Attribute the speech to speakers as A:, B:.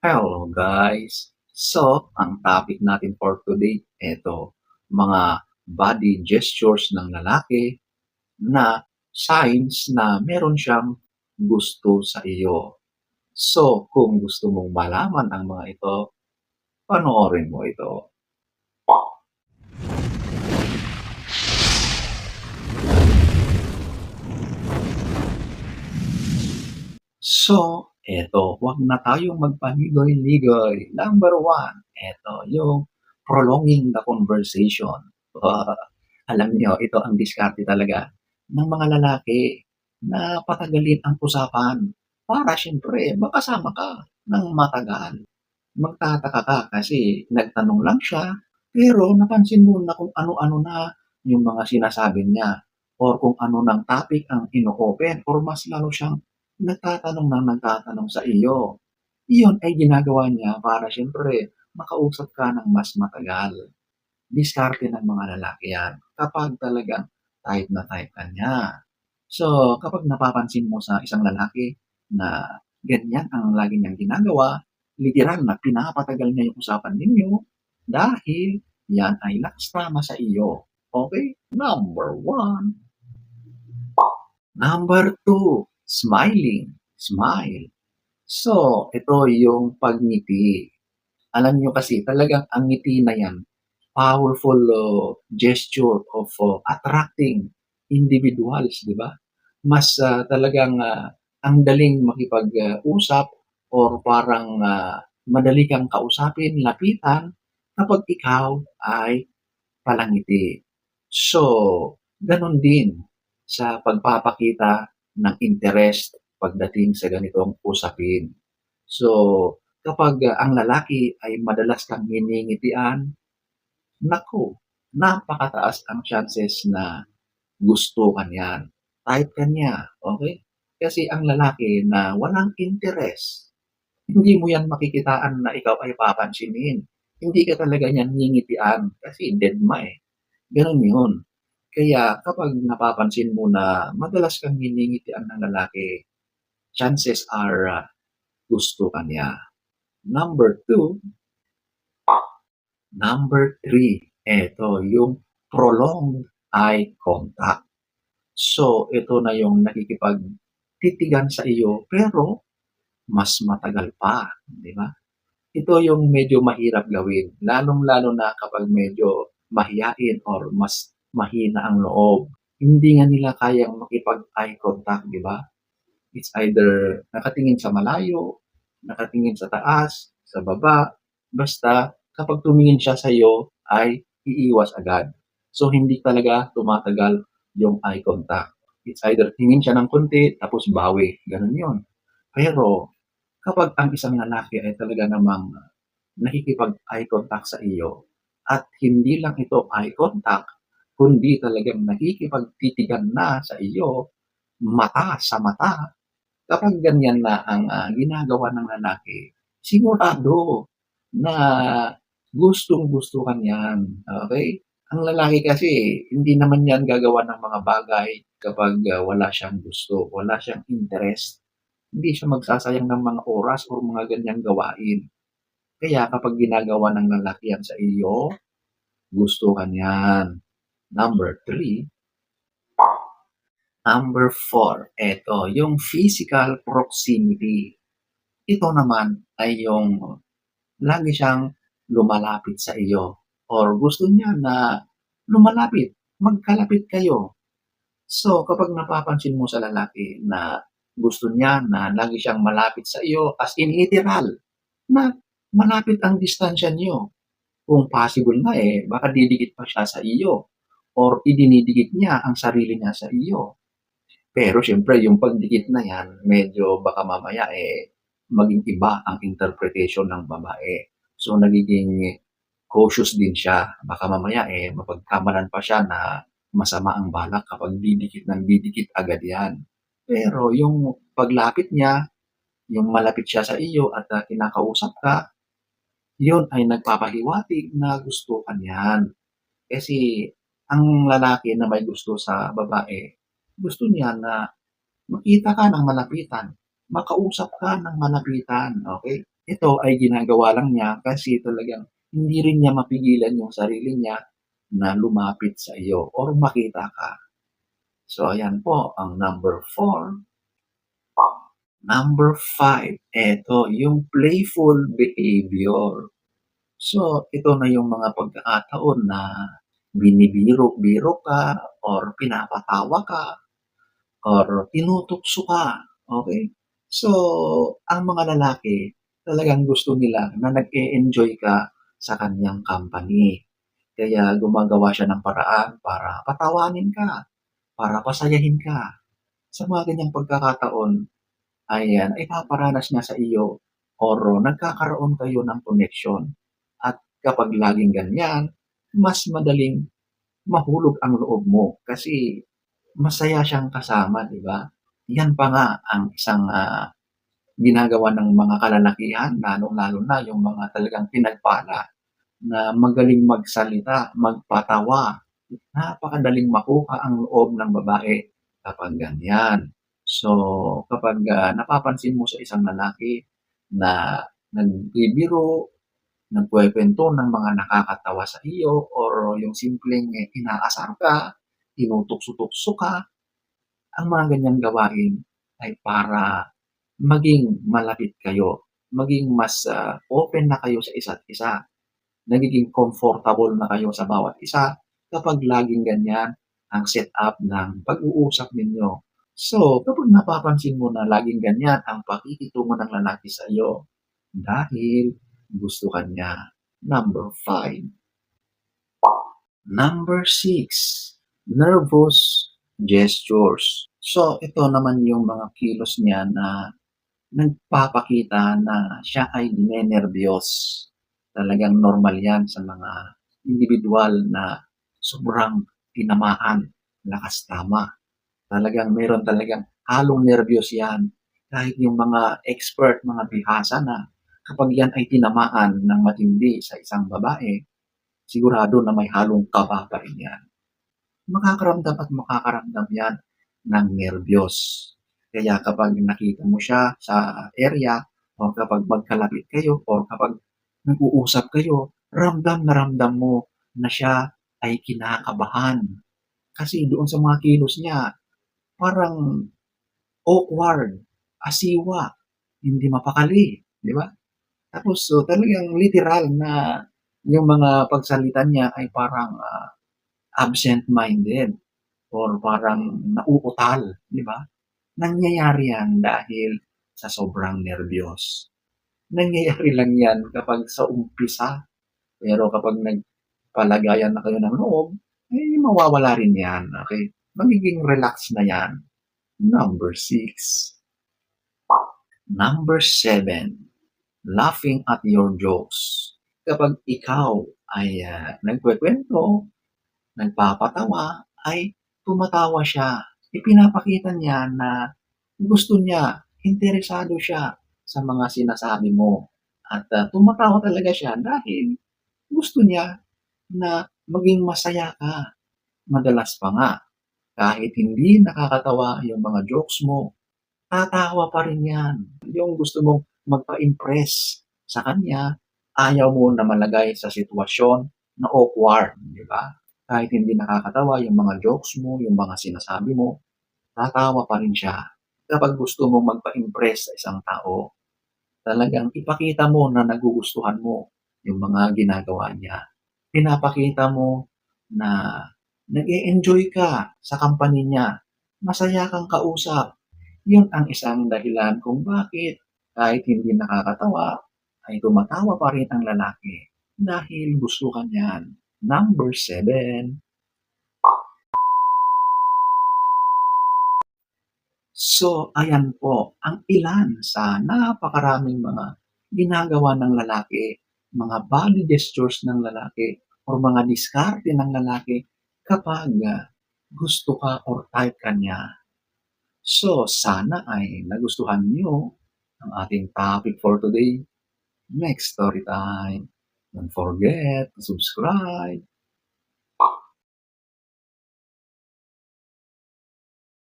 A: Hello guys! So, ang topic natin for today, eto, mga body gestures ng lalaki na signs na meron siyang gusto sa iyo. So, kung gusto mong malaman ang mga ito, panoorin mo ito. So, eto, huwag na tayong magpaligoy-ligoy. Number one, eto, yung prolonging the conversation. Ah, alam niyo, ito ang diskarte talaga ng mga lalaki na patagalin ang usapan para siyempre makasama ka ng matagal. Magtataka ka kasi nagtanong lang siya pero napansin mo na kung ano-ano na yung mga sinasabi niya or kung ano ng topic ang ino-open or mas lalo siyang nagtatanong ng nagtatanong sa iyo. Iyon ay ginagawa niya para siyempre makausap ka ng mas matagal. Diskarte ng mga lalaki yan kapag talagang type na type ka niya. So, kapag napapansin mo sa isang lalaki na ganyan ang lagi niyang ginagawa, literal na pinapatagal niya yung usapan ninyo dahil yan ay lakas tama sa iyo. Okay? Number one. Number two, smiling. Smile. So, ito yung pagngiti. Alam nyo kasi talagang ang ngiti na yan, powerful uh, gesture of uh, attracting individuals, di ba? Mas uh, talagang uh, ang daling makipag-usap or parang uh, madali kang kausapin, lapitan kapag ikaw ay palangiti. So, ganun din sa pagpapakita ng interest pagdating sa ganitong usapin. So, kapag uh, ang lalaki ay madalas kang hiningitian, naku, napakataas ang chances na gusto ka niyan. Type ka niya, okay? Kasi ang lalaki na walang interest, hindi mo yan makikitaan na ikaw ay papansinin. Hindi ka talaga niyan ngingitian kasi dead ma eh. Ganun yun. Kaya kapag napapansin mo na madalas kang hiningitian ng lalaki, chances are uh, gusto ka niya. Number two, number three, eto yung prolonged eye contact. So, ito na yung nakikipagtitigan sa iyo pero mas matagal pa, di ba? Ito yung medyo mahirap gawin, lalong-lalo na kapag medyo mahiyain or mas mahina ang loob. Hindi nga nila kayang makipag-eye contact, di ba? It's either nakatingin sa malayo, nakatingin sa taas, sa baba, basta kapag tumingin siya sa iyo ay iiwas agad. So hindi talaga tumatagal yung eye contact. It's either tingin siya ng konti tapos bawi, ganun yun. Pero kapag ang isang lalaki ay talaga namang nakikipag-eye contact sa iyo at hindi lang ito eye contact, kundi talagang nakikipagtitigan na sa iyo, mata sa mata, kapag ganyan na ang uh, ginagawa ng lalaki, sigurado na gustong-gusto ka niyan. Okay? Ang lalaki kasi, hindi naman yan gagawa ng mga bagay kapag uh, wala siyang gusto, wala siyang interest. Hindi siya magsasayang ng mga oras o mga ganyang gawain. Kaya kapag ginagawa ng lalaki yan sa iyo, gusto ka niyan. Number three. Number four, eto, yung physical proximity. Ito naman ay yung lagi siyang lumalapit sa iyo or gusto niya na lumalapit, magkalapit kayo. So, kapag napapansin mo sa lalaki na gusto niya na lagi siyang malapit sa iyo, as in literal, na malapit ang distansya niyo. Kung possible nga eh, baka didikit pa siya sa iyo or idinidikit niya ang sarili niya sa iyo. Pero syempre, yung pagdikit na yan, medyo baka mamaya eh, maging iba ang interpretation ng babae. So, nagiging cautious din siya. Baka mamaya eh, mapagkamalan pa siya na masama ang balak kapag didikit ng didikit agad yan. Pero yung paglapit niya, yung malapit siya sa iyo at uh, kinakausap ka, yun ay nagpapahiwatig na gusto ka niyan. Kasi ang lalaki na may gusto sa babae, gusto niya na makita ka ng malapitan. makausap ka ng malapitan, okey? Ito ay ginagawa lang niya kasi talagang hindi rin niya mapigilan yung sarili niya na lumapit sa iyo or makita ka. So, ayan po ang number 4. Number 5, eto yung playful behavior. So, ito na yung mga pagkakataon na binibiro-biro ka or pinapatawa ka or tinutokso ka, okey? So, ang mga lalaki talagang gusto nila na nag-e-enjoy ka sa kaniyang company. Kaya gumagawa siya ng paraan para patawanin ka, para pasayahin ka. Sa mga ganiyang pagkakataon, ayan, ay niya sa iyo or nagkakaroon kayo ng connection. At kapag laging ganiyan, mas madaling mahulog ang loob mo kasi masaya siyang kasama, 'di ba? Yan pa nga ang isang, ah, ginagawa ng mga kalalakihan lalong-lalo na yung mga talagang pinagpala na magaling magsalita, magpatawa. Napakadaling makuha ang loob ng babae kapag ganiyan. So, kapag, ah, napapansin mo sa isang lalaki na nagbibiro, nagkukuwento ng mga nakakatawa sa iyo or yung simpleng inaasar ka, tinutokso-tukso ka, ang mga ganiyang gawain ay para maging malapit kayo, maging mas, ah, open na kayo sa isa't isa. Nagiging comfortable na kayo sa bawat isa kapag laging ganiyan ang setup ng pag-uusap ninyo. So, kapag napapansin mo na laging ganiyan ang pakikitungo ng lalaki sa iyo dahil gusto ka niya. Number 5. Number 6, nervous gestures. So, ito naman yung mga kilos niya na nagpapakita na siya ay ninenerbiyos. Talagang normal yan sa mga indibidwal na sobrang tinamaan, lakas tama. Talagang meron talagang halong nerbiyos yan. Kahit yung mga expert, mga bihasa na kapag yan ay tinamaan ng matindi sa isang babae, sigurado na may halong kaba pa rin yan. Makakaramdam at makakaramdam yan ng nerbiyos. Kaya kapag nakita mo siya sa area o kapag magkalapit kayo or kapag nag-uusap kayo, ramdam na ramdam mo na siya ay kinakabahan. Kasi doon sa mga kilos niya, parang awkward, asiwa, hindi mapakali, 'di ba? Tapos so, talagang literal na yung mga pagsalita niya ay parang, ah, absent-minded or parang nauutal, 'di ba? Nangyayari yan dahil sa sobrang nerbiyos. Nangyayari lang yan kapag sa umpisa, pero kapag nagpalagayan na kayo ng loob, eh, mawawala rin yan, okey? Magiging relax na yan. Number 6. Number 7, laughing at your jokes. Kapag ikaw ay, ah, nagkukuwento, nagpapatawa, ay tumatawa siya. Ipinapakita niya na gusto niya, interesado siya sa mga sinasabi mo at, ah, tumatawa talaga siya dahil gusto niya na maging masaya ka. Madalas pa nga, kahit hindi nakakatawa yung mga jokes mo, tatawa pa rin yan. Yung gusto mong magpa-impress sa kanya, ayaw mo na malagay sa sitwasyon na awkward, 'di ba? Kahit hindi nakakatawa yung mga jokes mo, yung mga sinasabi mo, tatawa pa rin siya. Kapag gusto mong magpa-impress sa isang tao, talagang ipakita mo na nagugustuhan mo yung mga ginagawa niya. Pinapakita mo na nag-e-enjoy ka sa company niya, masaya kang kausap. Yun ang isang dahilan kung bakit kahit hindi nakakatawa, ay tumatawa pa rin ang lalaki dahil gusto ka niyan. Number 7. So, ayan po ang ilan sa napakaraming mga ginagawa ng lalaki, mga body gestures ng lalaki or mga diskarte ng lalaki kapag, ah, gusto ka or type ka niya. So, sana ay nagustuhan niyo ang ating topic for today. Next story time. Don't forget to subscribe